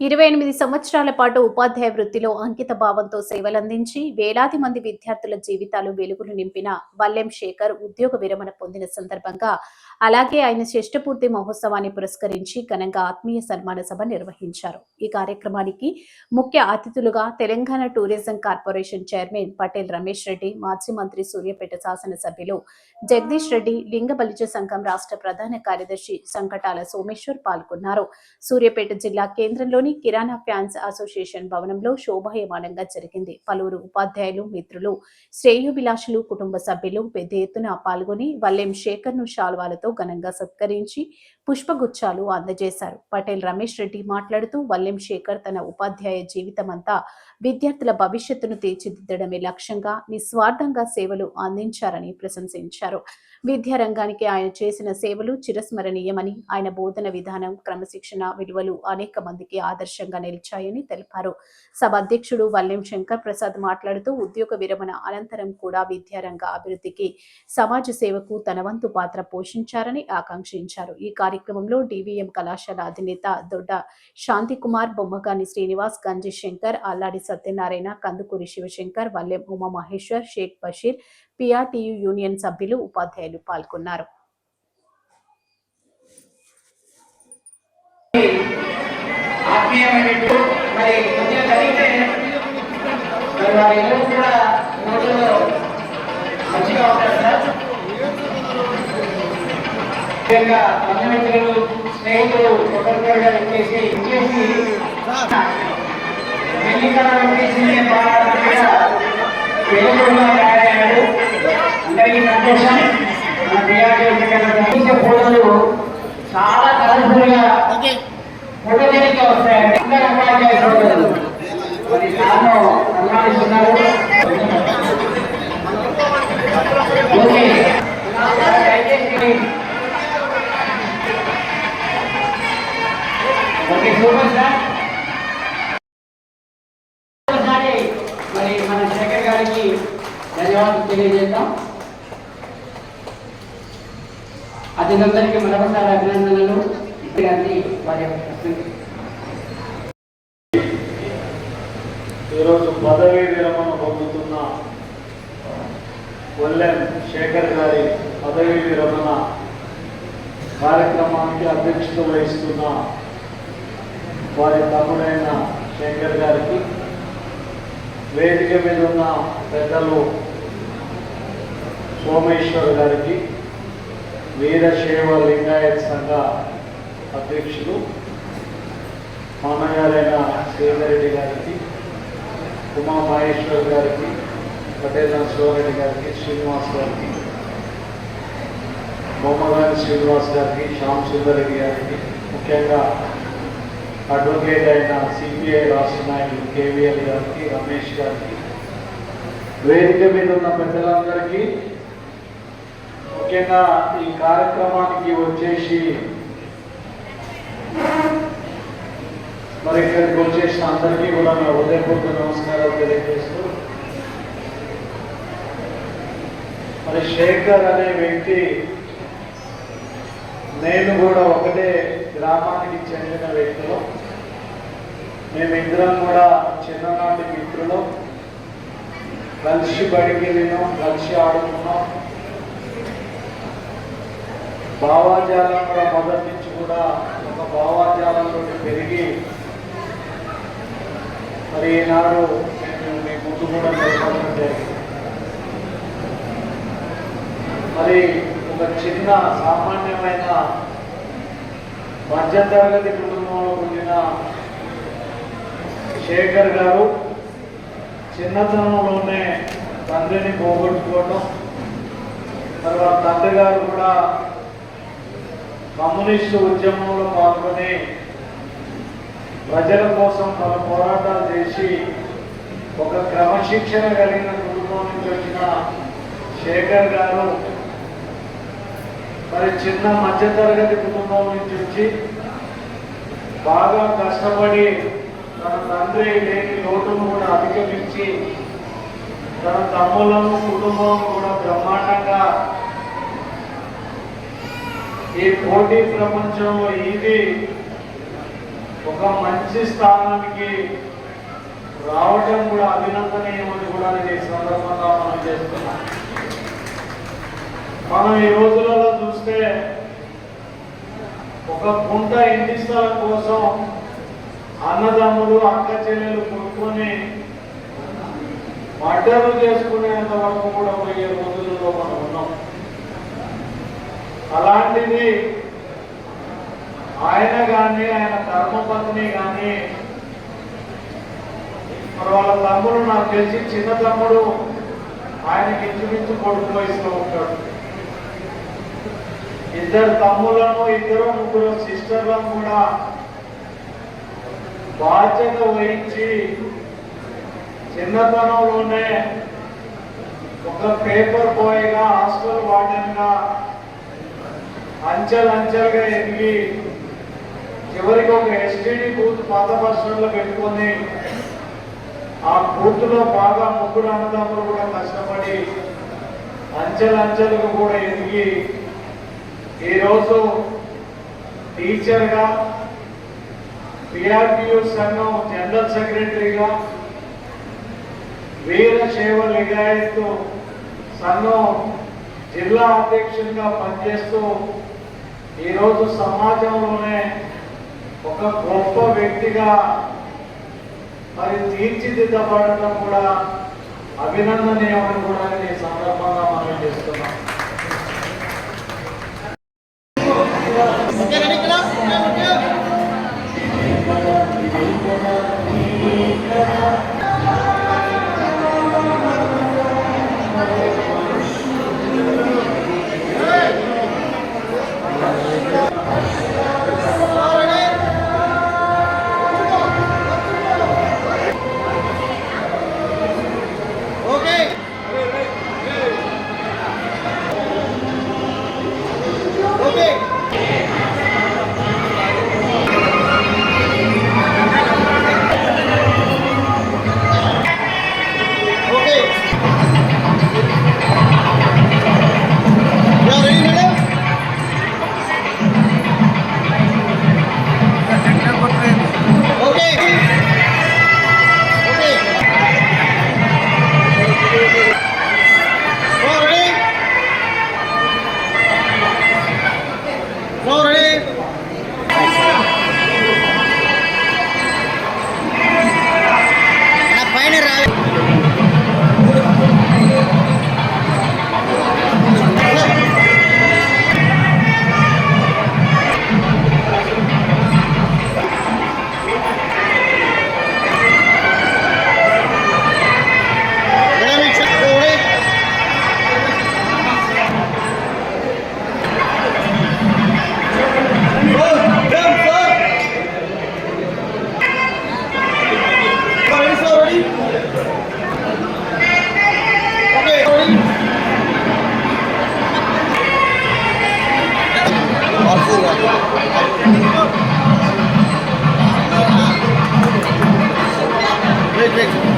ఇరవై ఎనిమిది సంవత్సరాల పాటు ఉపాధ్యాయ వృత్తిలో అంకిత భావంతో సేవలందించి వేలాది మంది విద్యార్థుల జీవితాలు వెలుగులు నింపిన వల్లెం శేఖర్ ఉద్యోగ విరమణ పొందిన సందర్భంగా అలాగే ఆయన శిష్టపూర్తి మహోత్సవాన్ని పురస్కరించి ఘనంగా ఆత్మీయ సన్మాన సభ నిర్వహించారు. ఈ కార్యక్రమానికి ముఖ్య అతిథులుగా Telangana tourism corporation chairman Patel Ramesh Reddy మాజీ మంత్రి సూర్యపేట శాసనసభ్యులు జగదీష్ రెడ్డి లింగ బలిజ సంఘం రాష్ట్ర ప్రధాన కార్యదర్శి సంకటాల సోమేశ్వర్ పాల్గొన్నారు. సూర్యపేట జిల్లా కేంద్రంలోని కిరాణా ఫ్యాన్స్ అసోసియేషన్ భవనంలో శోభాయమానంగా జరిగింది. పలువురు ఉపాధ్యాయులు మిత్రులు శ్రేయోభిలాషులు కుటుంబ సభ్యులు పెద్ద ఎత్తున పాల్గొని వల్లెం శేఖర్ను శాల్వాలతో ఘనంగా సత్కరించి పుష్పగుచ్చాలు అందజేశారు. పటేల్ రమేష్ రెడ్డి మాట్లాడుతూ వల్లెం శేఖర్ తన ఉపాధ్యాయ జీవితమంతా విద్యార్థుల భవిష్యత్తును తీర్చిదిద్దడమే లక్ష్యంగా నిస్వార్థంగా సేవలు అందించారని ప్రశంసించారు. విద్యారంగానికి ఆయన చేసిన సేవలు చిరస్మరణీయమని ఆయన బోధన విధానం క్రమశిక్షణ విలువలు అనేక మందికి ఆదర్శంగా నిలిచాయని తెలిపారు. సభ అధ్యక్షుడు వల్లెం శంకర్ ప్రసాద్ మాట్లాడుతూ ఉద్యోగ విరమణ అనంతరం కూడా విద్యారంగ అభివృద్ధికి సమాజ సేవకు తన వంతు పాత్ర పోషించారని ఆకాంక్షించారు. ఈ కార్యక్రమంలో డివిఎం కళాశాల అధినేత దొడ్డ శాంతికుమార్ బొమ్మగాని శ్రీనివాస్ గంజి శంకర్ అల్లాడి సత్యనారాయణ కందుకూరి శివశంకర్ వల్లెం ఉమా మహేశ్వర్ షేక్ బషీర్ పిఆర్టీయు యూనియన్ సభ్యులు ఉపాధ్యాయులు పాల్గొన్నారు. మరి కూడా మంచిగా ఉంటారు సార్. ముఖ్యంగా బంధుమిత్రులు స్నేహితులు ఒకరికొకరుగా ఇచ్చేసి ఇచ్చేసి ఎన్నికల బాగా వెలుగుగా తయారయ్యాడు అందరికీ సంతోషం. మన బిఆర్టీ ఫోటోలు చాలా కలర్ఫుల్గా ఫోటోజెనిక్గా వస్తాయండి. అందరూ ఉపాధ్యాయ సోదరులు మరి అతిథులందరికీ మరొకసారి అభినందనలు. గారిని వారి ఈరోజు పదవీ విరమణ పొందుతున్న కొల్లెం శేఖర్ గారి పదవీ విరమణ కార్యక్రమానికి అధ్యక్షత వహిస్తున్న వారి తమ్ముడైన శేఖర్ గారికి వేదిక మీద ఉన్న పెద్దలు సోమేశ్వర్ గారికి వీరశైవ లింగాయత్ సంఘ అధ్యక్షులు మామగారైన శ్రీధరెడ్డి గారికి ఉమా మహేశ్వర్ గారికి పటేల్ నరసింహారెడ్డి గారికి శ్రీనివాస్ గారికి బొమ్మగారి శ్రీనివాస్ గారికి శ్యామ్ సుందరెడ్డి గారికి ముఖ్యంగా అడ్వకేట్ అయిన సిపిఐ రాష్ట్ర నాయకులు కేవీఎల్ గారికి రమేష్ గారికి వేదిక మీద ఉన్న పెద్దలందరికీ ముఖ్యంగా ఈ కార్యక్రమానికి వచ్చేసి మరి ఇక్కడికి వచ్చేసిన అందరికీ కూడా నా ఉదయపూర్వక నమస్కారాలు తెలియజేస్తూ మరి శేఖర్ అనే వ్యక్తి నేను కూడా ఒకటే గ్రామానికి చెందిన వ్యక్తులు మేమిద్దరం కూడా చిన్ననాటి మిత్రులు కలిసి బడికి వెళ్ళినాం కలిసి ఆడుకున్నాం. భావాజాలం కూడా మొదటి నుంచి కూడా ఒక భావాజాలంలో పెరిగి మరి ఈనాడు నేను మీ ముందు కూడా నిలబడడం జరిగింది. మరి ఒక చిన్న సామాన్యమైన మధ్యతరగతి కుటుంబంలో పుట్టిన శేఖర్ గారు చిన్నతనంలోనే తండ్రిని పోగొట్టుకోవడం తర్వాత తండ్రి గారు కూడా కమ్యూనిస్టు ఉద్యమంలో పాల్గొని ప్రజల కోసం పలు పోరాటాలు చేసి ఒక క్రమశిక్షణ కలిగిన కుటుంబం నుంచి వచ్చిన శేఖర్ గారు మరి చిన్న మధ్యతరగతి కుటుంబం నుంచి వచ్చి బాగా కష్టపడి తన తండ్రి లేని లోటును కూడా అధిగమించి తన తమ్ములను కుటుంబం కూడా బ్రహ్మ ఈ పోటీ ప్రపంచంలో ఇది ఒక మంచి స్థానానికి రావటం కూడా అభినందనీయమని కూడా నేను ఈ సందర్భంగా మనం చేస్తున్నాం. మనం ఈ రోజులలో చూస్తే ఒక గుంట ఇంటి స్థలం కోసం అన్నదమ్ములు అక్క చెల్లెలు కొనుక్కొని మడ్డలు చేసుకునేంత వరకు కూడా పోయే రోజులలో మనం ఉన్నాం. అలాంటిది ఆయన కానీ ఆయన ధర్మపత్ని కానీ మరి వాళ్ళ తమ్ముడు నాకు తెలిసి చిన్న తమ్ముడు ఆయనకి ఇంచుమించు కొడుకు వయసులో ఉంటాడు. ఇద్దరు తమ్ములను ఇద్దరు ముగ్గురు సిస్టర్లను కూడా బాధ్యత వహించి చిన్నతనంలోనే ఒక పేపర్ బాయ్గా హాస్టల్ వార్డెన్గా అంచెలంచెలుగా ఎదిగి చివరికి ఒక ఎస్టీడీ బూత్ పాత పరిశ్రమలో పెట్టుకొని ఆ బూత్లో బాగా ముగ్గురు అన్నదమ్ములు కూడా కష్టపడి అంచెలంచెలుగా కూడా ఎదిగి ఈరోజు టీచర్గా పిఆర్పియు సంఘం జనరల్ సెక్రటరీగా వీర సేవ లిగాయత్తు సంఘం జిల్లా అధ్యక్షునిగా పనిచేస్తూ ఈరోజు సమాజంలోనే ఒక గొప్ప వ్యక్తిగా మరి తీర్చిదిద్దబడటం కూడా అభినందనీయమని కూడా ఈ సందర్భంగా మనం చేస్తున్నాం Yeah. Wait, wait.